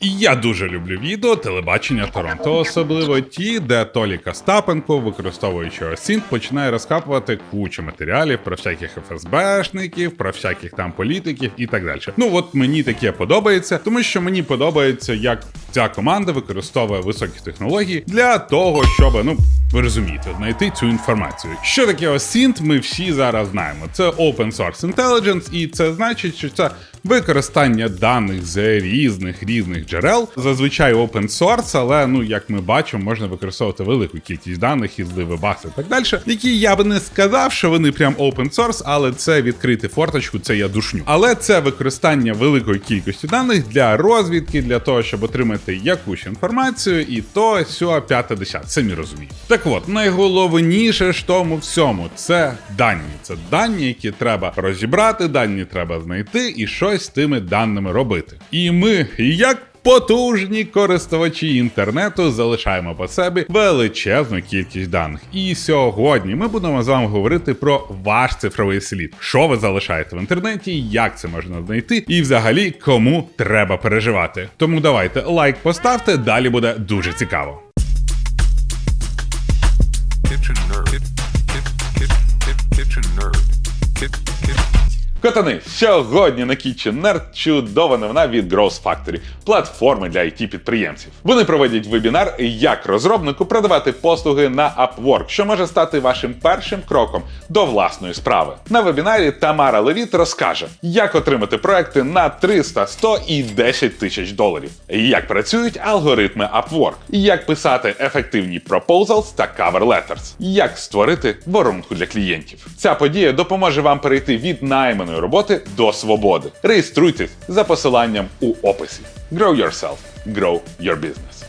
Я дуже люблю відео телебачення Торонто, особливо ті, де Толі Костапенко, використовуючи осінт, починає розкапувати кучу матеріалів про всяких ФСБшників, про всяких там політиків і так далі. Ну от мені таке подобається, тому що мені подобається, як ця команда використовує високі технології для того, щоб ну. Ви розумієте, знайти цю інформацію. Що таке OSINT, ми всі зараз знаємо. Це Open Source Intelligence, і це значить, що це використання даних з різних різних джерел. Зазвичай open source, але ну як ми бачимо, можна використовувати велику кількість даних із Livebax і так далі, які я би не сказав, що вони прям open source, але це відкрити форточку, це я душню. Але це використання великої кількості даних для розвідки, для того, щоб отримати якусь інформацію, і то сьо п'яте десят. Самі розуміють. Так от, найголовніше ж тому всьому це дані. Це дані, які треба розібрати, дані треба знайти і щось з тими даними робити. І ми, як Потужні користувачі інтернету залишаємо по собі величезну кількість даних. І сьогодні ми будемо з вами говорити про ваш цифровий слід, що ви залишаєте в інтернеті, як це можна знайти, і взагалі кому треба переживати. Тому давайте лайк поставте, далі буде дуже цікаво. Kitchen nerd. Kit, kit, kit, kit, kitchen nerd. Котани, сьогодні на Kitchen Nerd чудова новина від Growth Factory, платформи для it підприємців. Вони проводять вебінар, як розробнику продавати послуги на Upwork, що може стати вашим першим кроком до власної справи. На вебінарі Тамара Левіт розкаже, як отримати проекти на 300, 100 і 10 тисяч доларів, як працюють алгоритми Upwork, як писати ефективні proposals та cover letters, як створити воронку для клієнтів. Ця подія допоможе вам перейти від найманої роботи до свободи. Реєструйтесь за посиланням у описі. Grow yourself, grow your business.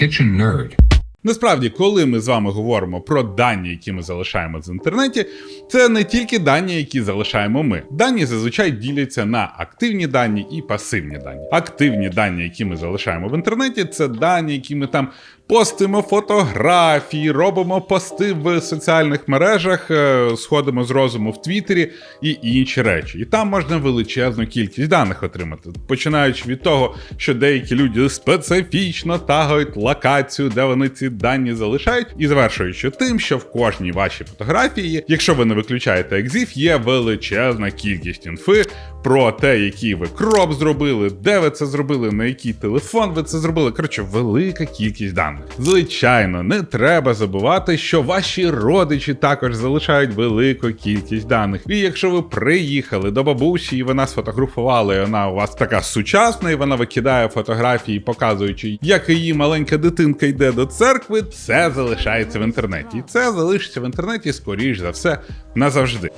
Kitchen nerd. Насправді, коли ми з вами говоримо про дані, які ми залишаємо з інтернеті, це не тільки дані, які залишаємо ми. Дані зазвичай діляться на активні дані і пасивні дані. Активні дані, які ми залишаємо в інтернеті, це дані, які ми там постимо фотографії, робимо пости в соціальних мережах, е, сходимо з розуму в Твіттері і інші речі. І там можна величезну кількість даних отримати, починаючи від того, що деякі люди специфічно тагають локацію, де вони ці дані залишають, і завершуючи тим, що в кожній вашій фотографії, якщо ви не виключаєте екзів, є величезна кількість інфи про те, який ви кроп зробили, де ви це зробили, на який телефон ви це зробили. Коротше, велика кількість даних. Звичайно, не треба забувати, що ваші родичі також залишають велику кількість даних. І якщо ви приїхали до бабусі, і вона сфотографувала, і вона у вас така сучасна, і вона викидає фотографії, показуючи, як її маленька дитинка йде до церкви, це залишається в інтернеті. І це залишиться в інтернеті, скоріш за все, назавжди.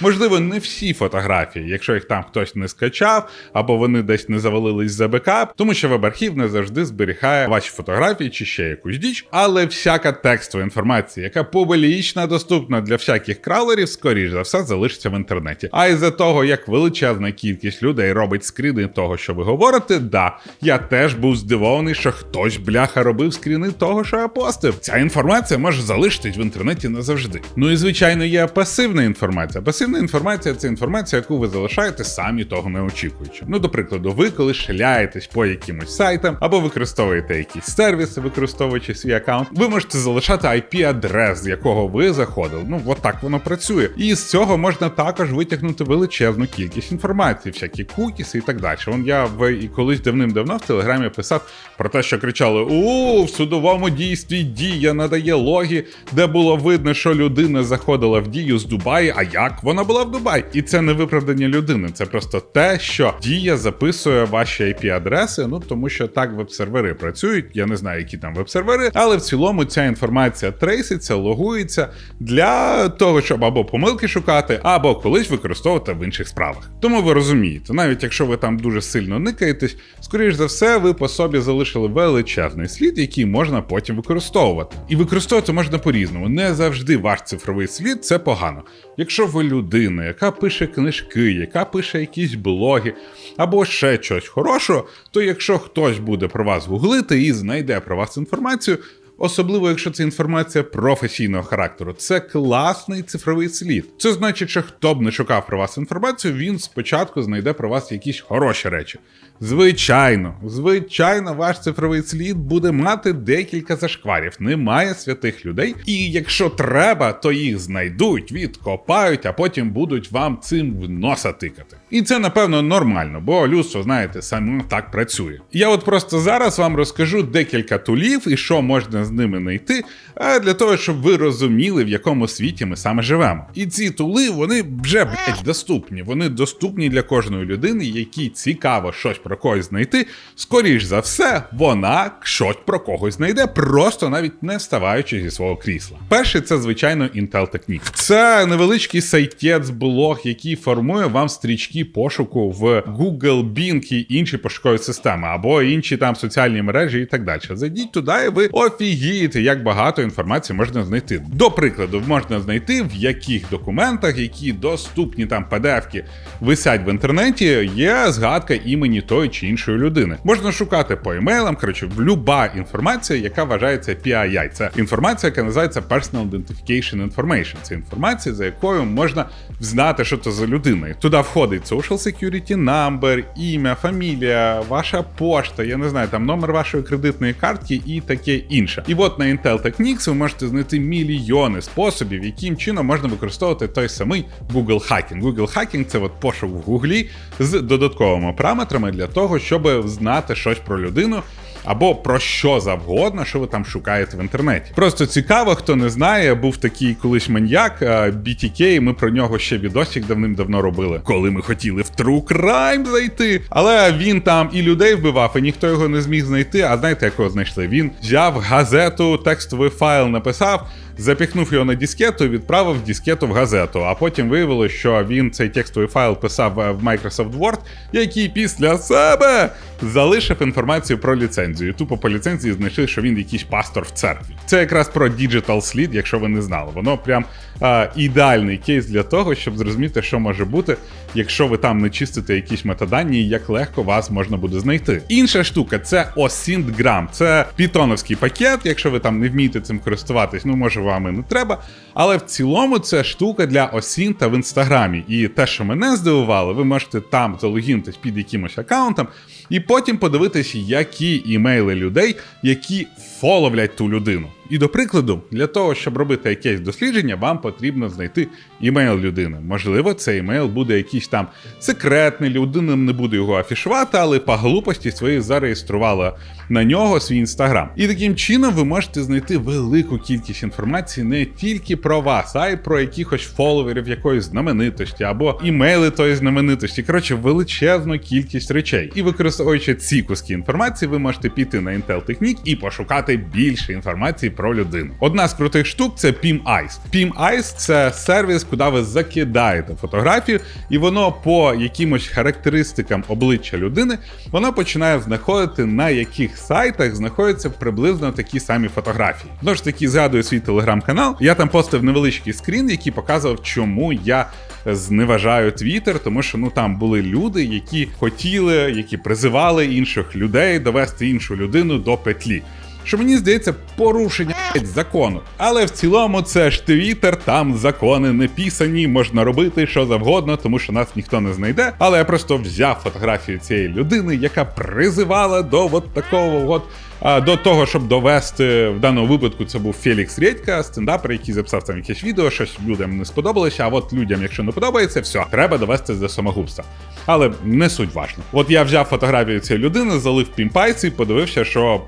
Можливо, не всі фотографії, якщо їх там хтось не скачав, або вони десь не завалились за бекап, тому що веб-архів не завжди зберігає ваші фотографії чи ще якусь діч, але всяка текстова інформація, яка публічно доступна для всяких краулерів, скоріш за все, залишиться в інтернеті. А із-за того, як величезна кількість людей робить скріни того, що ви говорите, да, я теж був здивований, що хтось бляха робив скріни того, що я постив. Ця інформація може залишитись в інтернеті назавжди. Ну і звичайно, є пасивна інформація. Пасивна інформація це інформація, яку ви залишаєте самі того не очікуючи. Ну, до прикладу, ви коли шляєтесь по якимось сайтам або використовуєте якісь сервіси, використовуючи свій аккаунт, ви можете залишати IP-адрес, з якого ви заходили. Ну, от так воно працює. І з цього можна також витягнути величезну кількість інформації, всякі кукіси і так далі. Вон я в і колись давним-давно в телеграмі писав про те, що кричали: у в судовому дійстві дія надає логі, де було видно, що людина заходила в дію з Дубаї. А як вона була в Дубаї? І це не виправдання людини, це просто те, що дія записує ваші IP-адреси. Ну тому що так веб-сервери працюють. Я не знаю, які там веб-сервери, але в цілому ця інформація трейситься, логується для того, щоб або помилки шукати, або колись використовувати в інших справах. Тому ви розумієте, навіть якщо ви там дуже сильно никаєтесь, скоріш за все, ви по собі залишили величезний слід, який можна потім використовувати. І використовувати можна по-різному. Не завжди ваш цифровий слід це погано. Якщо ви людина, яка пише книжки, яка пише якісь блоги або ще щось хорошого, то якщо хтось буде про вас гуглити і знайде про вас інформацію, особливо якщо це інформація професійного характеру. Це класний цифровий слід. Це значить, що хто б не шукав про вас інформацію, він спочатку знайде про вас якісь хороші речі. Звичайно, звичайно, ваш цифровий слід буде мати декілька зашкварів. Немає святих людей, і якщо треба, то їх знайдуть, відкопають, а потім будуть вам цим в носа тикати. І це напевно нормально, бо людство, знаєте, саме так працює. Я от просто зараз вам розкажу декілька тулів і що можна з ними знайти, а для того, щоб ви розуміли, в якому світі ми саме живемо. І ці тули вони вже блядь, доступні. Вони доступні для кожної людини, якій цікаво щось про когось знайти. Скоріш за все, вона щось про когось знайде, просто навіть не вставаючи зі свого крісла. Перший це звичайно Intel Techniques. Це невеличкий сайтець блог, який формує вам стрічки пошуку в Google, Bing і інші пошукові системи, або інші там соціальні мережі і так далі. Зайдіть туди, і ви офігієте, як багато інформації можна знайти. До прикладу, можна знайти в яких документах, які доступні там PDF-ки висять в інтернеті, є згадка імені тої чи іншої людини. Можна шукати по емейлам, коротше, люба інформація, яка вважається PII. Це інформація, яка називається Personal Identification Information. Це інформація, за якою можна знати, що це за людина. Туди входить Social Security Number, ім'я, фамілія, ваша пошта, я не знаю, там номер вашої кредитної картки і таке інше. І от на Intel Techniques ви можете знайти мільйони способів, яким чином можна використовувати той самий Google Hacking. Google Hacking – це от пошук в Гуглі з додатковими параметрами для того, щоб знати щось про людину. Або про що завгодно, що ви там шукаєте в інтернеті. Просто цікаво, хто не знає, був такий колись маньяк BTK, Ми про нього ще відосик давним-давно робили, коли ми хотіли в True Crime зайти. Але він там і людей вбивав, і ніхто його не зміг знайти. А знаєте, як його знайшли? Він взяв газету, текстовий файл написав. Запіхнув його на дискету, відправив дискету в газету. А потім виявилося, що він цей текстовий файл писав е, в Microsoft Word, який після себе залишив інформацію про ліцензію. Тупо по ліцензії знайшли, що він якийсь пастор в церкві. Це якраз про Digital слід, якщо ви не знали. Воно прям е, ідеальний кейс для того, щоб зрозуміти, що може бути, якщо ви там не чистите якісь метадані, як легко вас можна буде знайти. Інша штука це OSINTgram. Це пітоновський пакет. Якщо ви там не вмієте цим користуватись, ну може вам не треба. Але в цілому це штука для осін та в інстаграмі. І те, що мене здивувало, ви можете там залогінитись під якимось аккаунтом, і потім подивитись, які імейли людей, які фоловлять ту людину. І до прикладу, для того, щоб робити якесь дослідження, вам потрібно знайти імейл людини. Можливо, цей імейл буде якийсь там секретний, людина не буде його афішувати, але по глупості своєї зареєструвала на нього свій інстаграм. І таким чином ви можете знайти велику кількість інформації не тільки про вас, а й про якихось фоловерів якоїсь знаменитості або імейли тої знаменитості. Коротше, величезну кількість речей. І використовуючи ці куски інформації, ви можете піти на Intel Technique і пошукати більше інформації про людину. Одна з крутих штук це PIM-Eyes. PIM-Eyes – це сервіс, куди ви закидаєте фотографію, і воно по якимось характеристикам обличчя людини воно починає знаходити на яких сайтах знаходяться приблизно такі самі фотографії. Знову ж таки, згадую свій телеграм-канал. Я там постив невеличкий скрін, який показував, чому я зневажаю Твіттер, тому що ну там були люди, які хотіли, які призивали інших людей довести іншу людину до петлі. Що мені здається, порушення закону. Але в цілому це ж Твіттер, там закони не писані, можна робити що завгодно, тому що нас ніхто не знайде. Але я просто взяв фотографію цієї людини, яка призивала до от такого от. До того, щоб довести в даному випадку, це був Фелікс Редька, стендапер, який записав там якесь відео, щось людям не сподобалося. А от людям, якщо не подобається, все, треба довести до самогубства. Але не суть важно. От я взяв фотографію цієї людини, залив пімпайці, подивився, що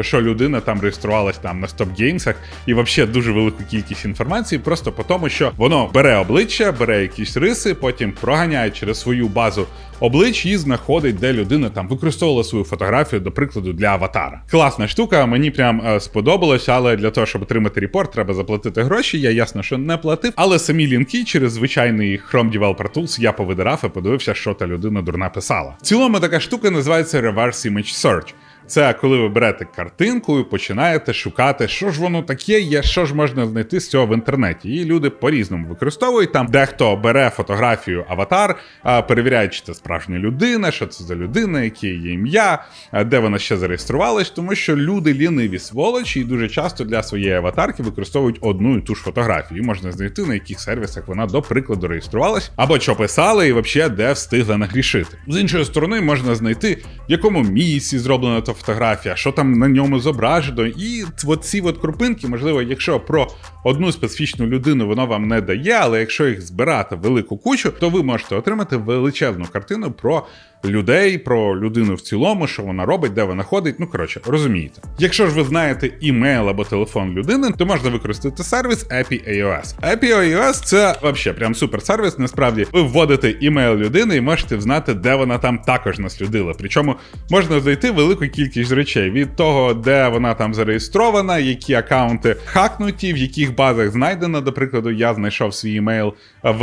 що людина там реєструвалась там на стоп-геймсах, і взагалі дуже велику кількість інформації, просто по тому, що воно бере обличчя, бере якісь риси, потім проганяє через свою базу облич і знаходить, де людина там використовувала свою фотографію, до прикладу, для аватара. Класна штука, мені прям е, сподобалось, але для того, щоб отримати репорт, треба заплатити гроші. Я ясно, що не платив. Але самі лінки через звичайний Chrome Developer Tools я повидирав і подивився, що та людина дурна писала. В цілому така штука називається Reverse Image Search. Це коли ви берете картинку і починаєте шукати, що ж воно таке є, що ж можна знайти з цього в інтернеті. І люди по-різному використовують там. Дехто бере фотографію аватар, перевіряє, чи це справжня людина, що це за людина, яке є ім'я, де вона ще зареєструвалась, тому що люди ліниві сволочі і дуже часто для своєї аватарки використовують одну і ту ж фотографію. І можна знайти на яких сервісах вона до прикладу реєструвалась, або що писали, і взагалі де встигла нагрішити. З іншої сторони, можна знайти, в якому місці зроблена та фотографія, що там на ньому зображено. І от ці от крупинки, можливо, якщо про одну специфічну людину воно вам не дає, але якщо їх збирати в велику кучу, то ви можете отримати величезну картину про людей, про людину в цілому, що вона робить, де вона ходить. Ну коротше, розумієте. Якщо ж ви знаєте імейл або телефон людини, то можна використати сервіс API iOS. API iOS це взагалі прям супер сервіс. Насправді ви вводите імейл людини і можете взнати, де вона там також наслідила. Причому можна знайти велику кількість речей від того, де вона там зареєстрована, які акаунти хакнуті, в яких базах знайдено. До прикладу, я знайшов свій імейл в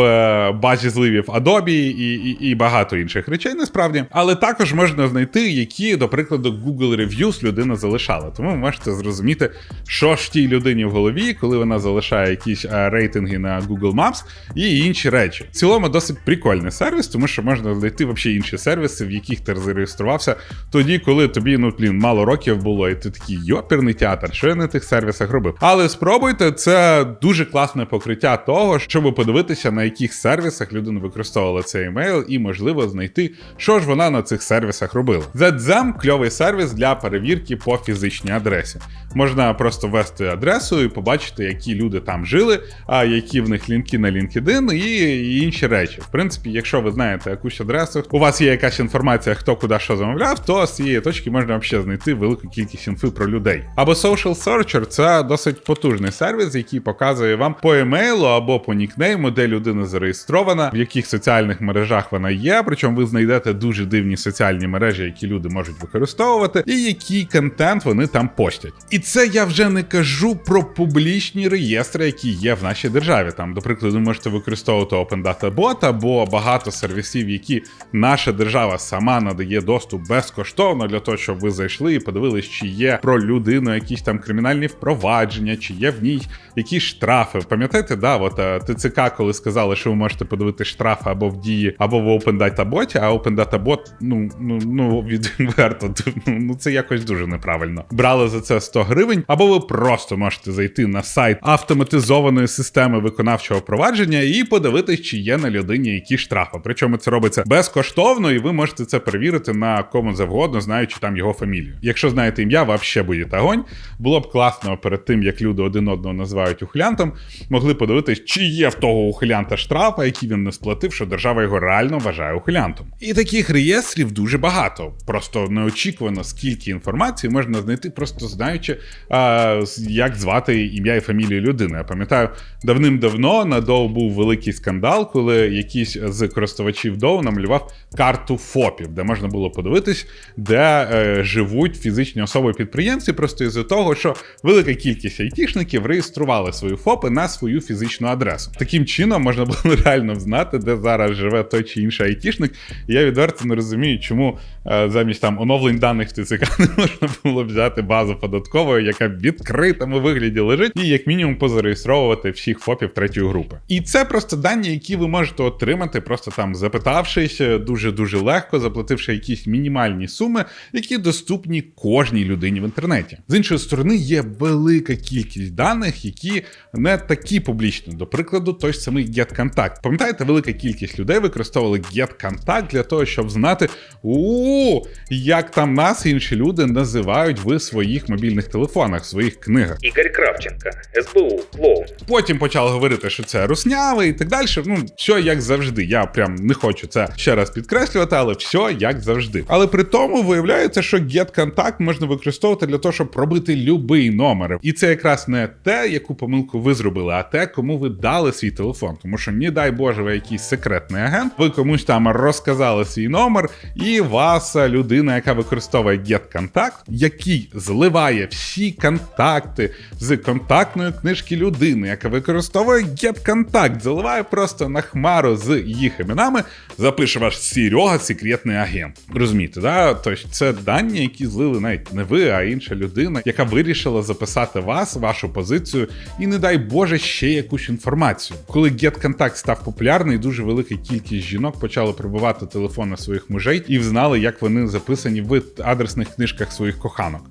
базі зливів Adobe і, і, і багато інших речей, насправді. Але також можна знайти, які, до прикладу, Google Reviews людина залишала. Тому ви можете зрозуміти, що ж тій людині в голові, коли вона залишає якісь е, рейтинги на Google Maps і інші речі. В цілому досить прикольний сервіс, тому що можна знайти взагалі інші сервіси, в яких ти зареєструвався тоді, коли тобі ну блін, мало років було, і ти такий йоперний театр, що я на тих сервісах робив. Але спробуйте, це дуже класне покриття того, щоб подивитися, на яких сервісах людина використовувала цей емейл, і можливо знайти, що ж вона на цих сервісах робила. ZZM – кльовий сервіс для перевірки по фізичній адресі. Можна просто ввести адресу і побачити, які люди там жили, а які в них лінки на LinkedIn і інші речі. В принципі, якщо ви знаєте якусь адресу, у вас є якась інформація, хто куди що замовляв, то з цієї точки можна взагалі знайти велику кількість інфи про людей. Або Social Searcher – це досить потужний сервіс, який показує вам по емейлу або по нікнейму, де людина зареєстрована, в яких соціальних мережах вона є. Причому ви знайдете дуже дивні соціальні мережі, які люди можуть використовувати, і який контент вони там постять. І це я вже не кажу про публічні реєстри, які є в нашій державі. Там, до прикладу, можете використовувати Open Data Bot або багато сервісів, які наша держава сама надає доступ безкоштовно для того, щоб ви зайшли і подивились, чи є про людину якісь там кримінальні впровадження, чи є в ній якісь штрафи. Пам'ятаєте, да, от е, ТЦК, коли сказали, що ви можете подивити штрафи або в дії, або в Open Data Bot, а Open Data Bot, ну ну ну відверто, ну, ну це якось дуже неправильно. Брали за це 100 гривень, або ви просто можете зайти на сайт автоматизованої системи виконавчого провадження і подивитись, чи є на людині які штрафи. Причому це робиться безкоштовно, і ви можете це перевірити на кому завгодно, знаючи там його фамілію. Якщо знаєте ім'я, вообще будете огонь. Було б класно перед тим, як люди один одного називають ухилянтом, могли подивитись, чи є в того ухилянта штрафа, який він не сплатив, що держава його реально вважає ухилянтом. І таких реєстрів дуже багато. Просто неочікувано, скільки інформації можна знайти, просто знаючи, а, як звати ім'я і фамілію людини. Я пам'ятаю, давним-давно на Доу був великий скандал, коли якийсь з користувачів Доу намалював карту ФОПів, де можна було подивитись, де е, живуть фізичні особи-підприємці, просто із-за того, що велика кількість айтішників реєстрували свої ФОПи на свою фізичну адресу. Таким чином можна було реально знати, де зараз живе той чи інший айтішник. Я відверто не розумію, чому е, замість там оновлень даних в ТЦК не можна було взяти базу податкової, яка в відкритому вигляді лежить, і як мінімум позареєстровувати всіх ФОПів третьої групи. І це просто дані, які ви можете отримати, просто там запитавшись дуже дуже легко, заплативши якісь мінімальні суми, які доступні кожній людині в інтернеті. З іншої сторони, є велика кількість даних, які не такі публічні. До прикладу, той самий GetContact. Пам'ятаєте, велика кількість людей використовували GetContact для того, щоб знати, у як там нас інші люди називають в своїх мобільних телефонах, в своїх книгах. Ігор Кравченко, СБУ, клоун. Потім почали говорити, що це русняве і так далі. Ну, все як завжди. Я прям не хочу це ще раз підкреслювати, але все як завжди. Але при тому виявляється, що GetContact можна використовувати для того, щоб пробити любий номер. І це якраз не те, яку помилку ви зробили, а те, кому ви дали свій телефон. Тому що, не дай Боже, ви якийсь секретний агент, ви комусь там розказали свій номер, і вас е, людина, яка використовує GetContact, який зливає всі контакти з контактної книжки людини, яка використовує GetContact, заливає просто на хмару з їх іменами, запише ваш Серега секретний агент. Розумієте, да? Тобто це дані, які злили навіть не ви, а інша людина, яка вирішила записати вас, вашу позицію, і не дай Боже ще якусь інформацію. Коли GetContact став популярний, дуже велика кількість жінок почали прибувати телефони своїх мужей і взнали, як вони записані в адресних книжках своїх коханок.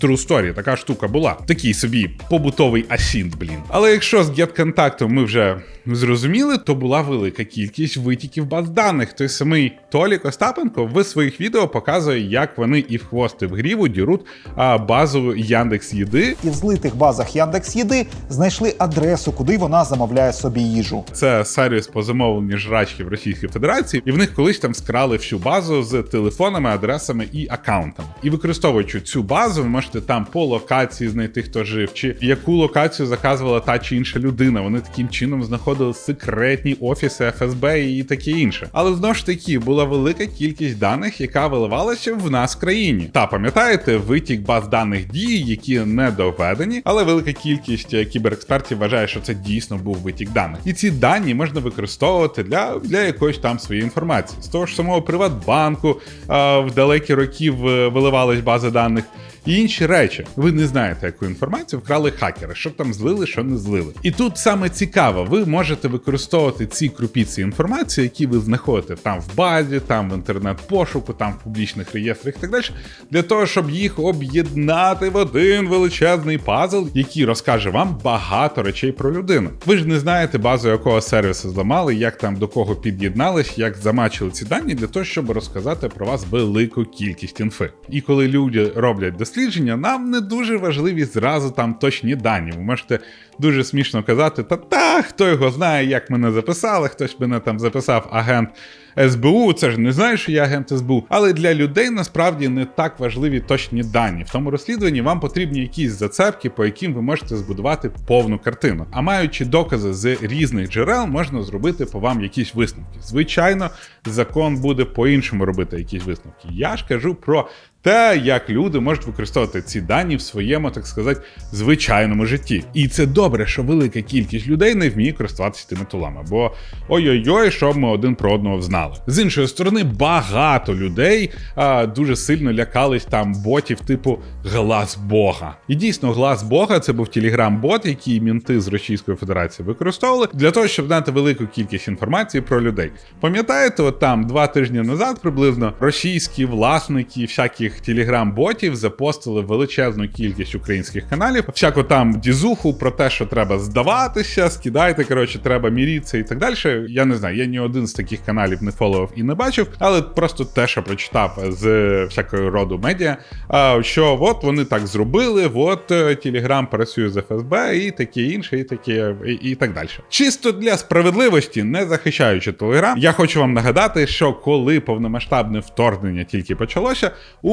True story, така штука була. Такий собі побутовий асінт, блін. Але якщо з GetContact ми вже зрозуміли, то була велика кількість витіків баз даних. Той самий Толік Остапенко в своїх відео показує, як вони і в хвост, і в гріву діруть базу Яндекс Їди. І в злитих базах Яндекс.Їди знайшли адресу, куди вона замовляє собі їжу. Це сервіс по замовленню жрачки в Російській Федерації, і в них колись там скрали всю базу з телефонами, адресами і аккаунтами. І використовуючи цю базу, ви можете там по локації знайти, хто жив, чи яку локацію заказувала та чи інша людина. Вони таким чином знаходили секретні офіси ФСБ і таке інше. Але знову ж таки була велика кількість даних, яка виливалася в нас в країні. Та пам'ятаєте, витік баз даних дії, які не доведені, але велика кількість е, кіберекспертів вважає, що це дійсно був витік даних. І ці дані можна використовувати для, для якоїсь там своєї інформації. З того ж самого Приватбанку в далекі роки виливались бази даних. І інші речі, ви не знаєте, яку інформацію вкрали хакери, що там злили, що не злили. І тут саме цікаво, ви можете використовувати ці крупіці інформації, які ви знаходите там в базі, там в інтернет-пошуку, там в публічних реєстрах і так далі, для того, щоб їх об'єднати в один величезний пазл, який розкаже вам багато речей про людину. Ви ж не знаєте базу якого сервісу зламали, як там до кого під'єднались, як замачили ці дані для того, щоб розказати про вас велику кількість інфи. І коли люди роблять дослідження, нам не дуже важливі зразу там точні дані. Ви можете дуже смішно казати: та та хто його знає, як мене записали, хтось мене там записав агент. СБУ, це ж не знаю, що я агент СБУ. Але для людей насправді не так важливі точні дані. В тому розслідуванні вам потрібні якісь зацепки, по яким ви можете збудувати повну картину. А маючи докази з різних джерел, можна зробити по вам якісь висновки. Звичайно, закон буде по-іншому робити якісь висновки. Я ж кажу про те, як люди можуть використовувати ці дані в своєму, так сказати, звичайному житті. І це добре, що велика кількість людей не вміє користуватися тими тулами. Бо ой-ой-ой, щоб ми один про одного знали. З іншої сторони, багато людей а, дуже сильно лякались там ботів, типу глас Бога. І дійсно, глас Бога це був телеграм-бот, який мінти з Російської Федерації використовували для того, щоб дати велику кількість інформації про людей. Пам'ятаєте, от там два тижні назад приблизно російські власники всяких телеграм-ботів запостили величезну кількість українських каналів, всяку там дізуху про те, що треба здаватися, скидайте, коротше, треба мірітися і так далі. Я не знаю, я ні один з таких каналів не фоловив і не бачив, але просто те, що прочитав з всякого роду медіа, що от вони так зробили, от е, Телеграм працює з ФСБ і таке інше, і таке, і, і так далі. Чисто для справедливості, не захищаючи Телеграм, я хочу вам нагадати, що коли повномасштабне вторгнення тільки почалося,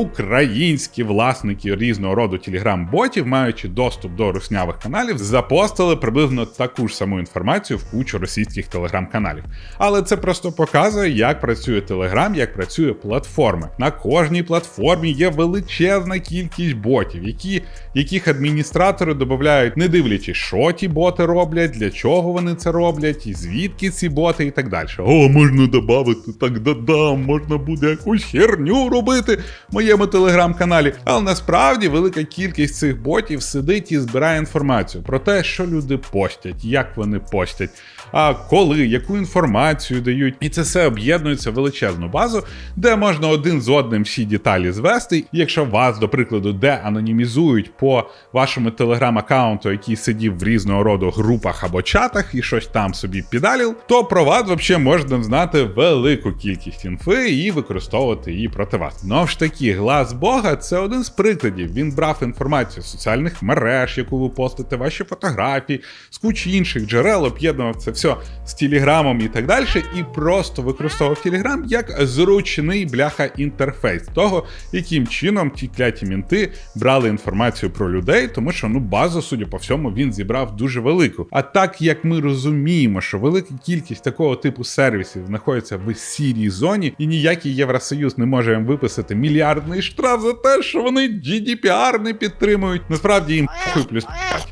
українські власники різного роду телеграм-ботів, маючи доступ до руснявих каналів, запостили приблизно таку ж саму інформацію в кучу російських телеграм-каналів. Але це просто показує, як працює Телеграм, як працює платформа. На кожній платформі є величезна кількість ботів, які, яких адміністратори додають, не дивлячись, що ті боти роблять, для чого вони це роблять, і звідки ці боти, і так далі. О, можна додати, так додам, можна буде якусь херню робити в моєму телеграм-каналі. Але насправді велика кількість цих ботів сидить і збирає інформацію про те, що люди постять, як вони постять, а коли, яку інформацію дають. І це все об'єднується в величезну базу, де можна один з одним всі деталі звести. Якщо вас, до прикладу, де анонімізують по вашому телеграм-аккаунту, який сидів в різного роду групах або чатах і щось там собі підалів, то про вас взагалі можна знати велику кількість інфи і використовувати її проти вас. Ну ж таки, глас Бога це один з прикладів. Він брав інформацію з соціальних мереж, яку ви постите, ваші фотографії, з кучі інших джерел, об'єднував це все з Телеграмом і так далі, і просто використовував Телеграм як зручний бляха інтерфейс того, яким чином ті кляті мінти брали інформацію про людей, тому що ну базу, судя по всьому, він зібрав дуже велику. А так як ми розуміємо, що велика кількість такого типу сервісів знаходиться в сірій зоні, і ніякий Євросоюз не може їм виписати мільярдний штраф за те, що вони GDPR не підтримують. Насправді їм плюс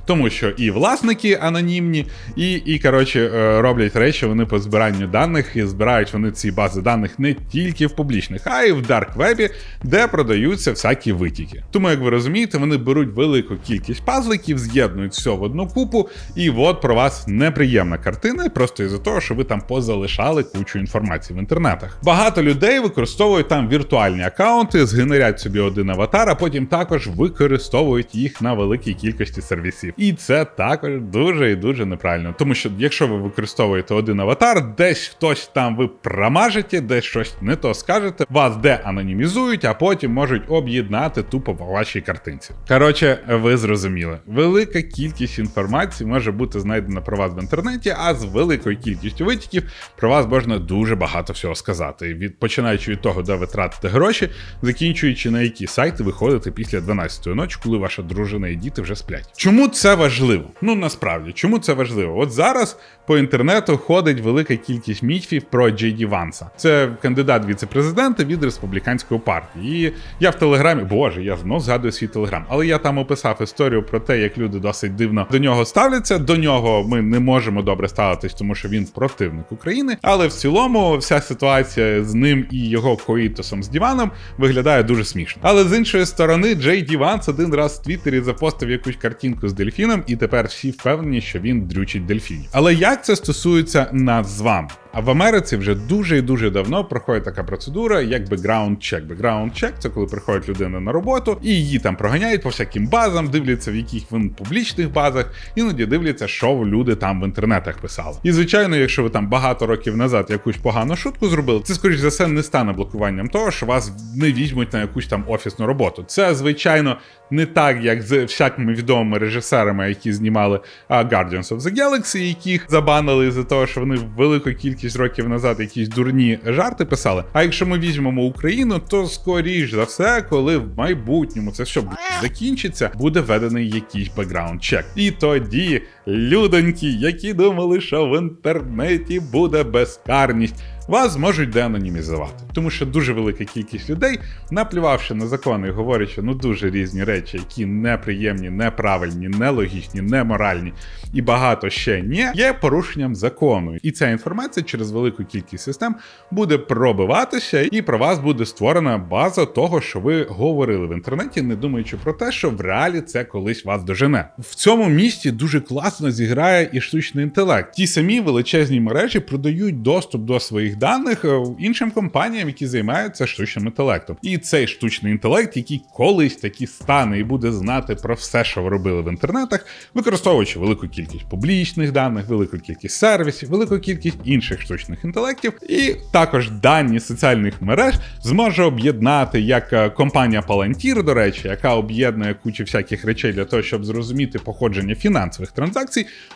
тому що і власники анонімні, і, і коротше е, роблять речі вони по збиранню даних, і збирають вони ці бази даних не тільки в публічних, а й в дарквебі, де продаються всякі витіки. Тому, як ви розумієте, вони беруть велику кількість пазликів, з'єднують все в одну купу, і от про вас неприємна картина, просто із-за того, що ви там позалишали кучу інформації в інтернетах. Багато людей використовують там віртуальні акаунти, згенерять собі один аватар, а потім також використовують їх на великій кількості сервісів. І це також дуже і дуже неправильно. Тому що якщо ви використовуєте один аватар, десь хтось там ви промажете, десь щось не то скажете, вас де анонімізують, а потім можуть об'єднати тупо по вашій картинці. Коротше, ви зрозуміли, велика кількість інформації може бути знайдена про вас в інтернеті, а з великою кількістю витіків про вас можна дуже багато всього сказати. Від починаючи від того, де ви тратите гроші, закінчуючи на які сайти ви ходите після 12-ї ночі, коли ваша дружина і діти вже сплять. Чому це важливо? Ну насправді, чому це важливо? От зараз по інтернету ходить велика кількість міфів про Джей Ді Ванса. Це кандидат віце-президента від республіканської партії. І я в телеграмі, боже, я знов згадую свій телеграм, але я там описав історію про те, як люди досить дивно до нього ставляться. До нього ми не можемо добре ставитись, тому що він противник України. Але в цілому вся ситуація з ним і його коїтосом з диваном виглядає дуже смішно. Але з іншої сторони, Джей Ді Ванс один раз в Твіттері запостив якусь картинку з дельфіном, і тепер всі впевнені, що він дрючить дельфінів. Але як це стосується нас з вами? А в Америці вже дуже і дуже давно проходить така процедура, як background check. Background check – це коли приходить людина на роботу і її там проганяють по всяким базам, дивляться, в яких він публічних базах, іноді дивляться, що люди там в інтернетах писали. І звичайно, якщо ви там багато років назад якусь погану шутку зробили, це скоріш за все не стане блокуванням того, що вас не візьмуть на якусь там офісну роботу. Це звичайно не так, як з всякими відомими режисерами, які знімали Guardians of the Galaxy, яких забанили за того, що вони велику кількість років назад якісь дурні жарти писали. А якщо ми візьмемо Україну, то скоріш за все, коли в майбутньому це все закінчиться, буде введений якийсь бекграунд чек. І тоді людоньки, які думали, що в інтернеті буде безкарність. Вас зможуть деанонімізувати, тому що дуже велика кількість людей, наплювавши на закони, говорячи ну дуже різні речі, які неприємні, неправильні, нелогічні, неморальні і багато ще не є порушенням закону. І ця інформація через велику кількість систем буде пробиватися, і про вас буде створена база того, що ви говорили в інтернеті, не думаючи про те, що в реалі це колись вас дожене. В цьому місті дуже класно зіграє і штучний інтелект. Ті самі величезні мережі продають доступ до своїх даних е, іншим компаніям, які займаються штучним інтелектом. І цей штучний інтелект, який колись таки стане і буде знати про все, що ви робили в інтернетах, використовуючи велику кількість публічних даних, велику кількість сервісів, велику кількість інших штучних інтелектів, і також дані соціальних мереж зможе об'єднати як е, компанія Palantir, до речі, яка об'єднує кучу всяких речей для того, щоб зрозуміти походження фінансових транзакцій,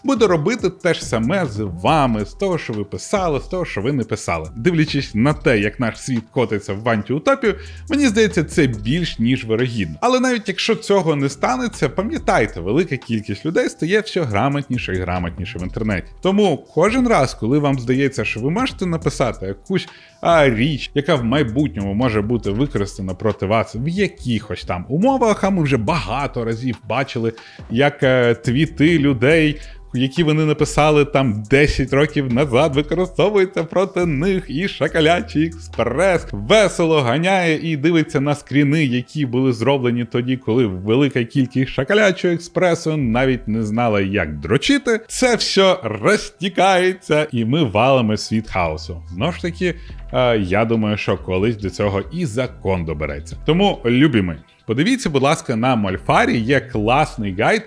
буде робити те ж саме з вами, з того, що ви писали, з того, що ви не писали. Дивлячись на те, як наш світ котиться в антиутопію, мені здається, це більш ніж вирогідно. Але навіть якщо цього не станеться, пам'ятайте, велика кількість людей стає все грамотніше і грамотніше в інтернеті. Тому кожен раз, коли вам здається, що ви можете написати якусь а, річ, яка в майбутньому може бути використана проти вас в якихось там умовах, а ми вже багато разів бачили, як е, твіти людей які вони написали там 10 років назад, використовується проти них і шакалячий експрес весело ганяє і дивиться на скріни, які були зроблені тоді, коли велика кількість шакалячого експресу навіть не знала, як дрочити. Це все розтікається, і ми валимо світ хаосу. Знову ж таки, е, я думаю, що колись до цього і закон добереться. Тому любі ми. Подивіться, будь ласка, на Мольфарі є класний гайд.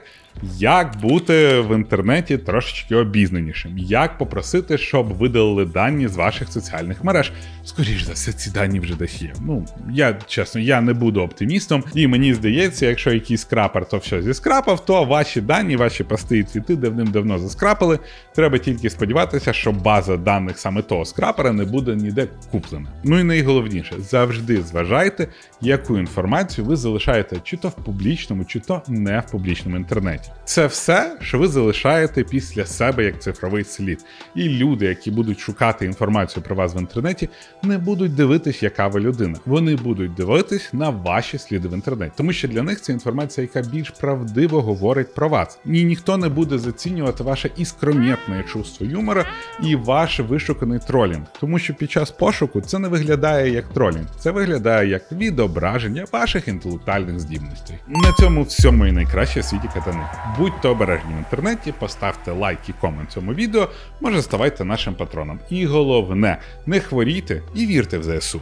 Як бути в інтернеті трошечки обізнанішим, як попросити, щоб видалили дані з ваших соціальних мереж. Скоріш за все, ці дані вже десь є. Ну я чесно, я не буду оптимістом, і мені здається, якщо якийсь скрапер то все зіскрапав, то ваші дані, ваші пости і твіти давним-давно заскрапали. Треба тільки сподіватися, що база даних саме того скрапера не буде ніде куплена. Ну і найголовніше, завжди зважайте, яку інформацію ви залишаєте чи то в публічному, чи то не в публічному інтернеті. Це все, що ви залишаєте після себе як цифровий слід. І люди, які будуть шукати інформацію про вас в інтернеті, не будуть дивитись, яка ви людина. Вони будуть дивитись на ваші сліди в інтернеті, тому що для них це інформація, яка більш правдиво говорить про вас. І ніхто не буде зацінювати ваше іскрометне чувство юмора і ваш вишуканий тролінг, тому що під час пошуку це не виглядає як тролінг, це виглядає як відображення ваших інтелектуальних здібностей. На цьому всьому і найкраще світі катани. Будьте обережні в інтернеті, поставте лайк і комент цьому відео, може ставайте нашим патроном. І головне, не хворійте і вірте в ЗСУ.